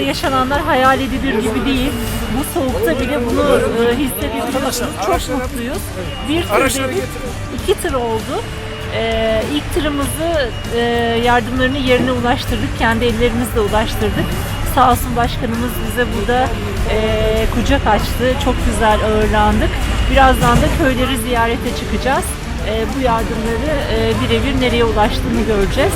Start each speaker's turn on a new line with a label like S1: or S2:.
S1: yaşananlar hayal edilir gibi değil. Bu soğukta bile bunu e, hissedebiliyorsunuz. Çok mutluyuz. Bir tır dedik, iki tır oldu. Ee, ilk tırımızı e, yardımlarını yerine ulaştırdık. Kendi ellerimizle ulaştırdık. Sağ olsun başkanımız bize burada e, kucak açtı. Çok güzel ağırlandık. Birazdan da köyleri ziyarete çıkacağız. E, bu yardımları e, birebir nereye ulaştığını göreceğiz.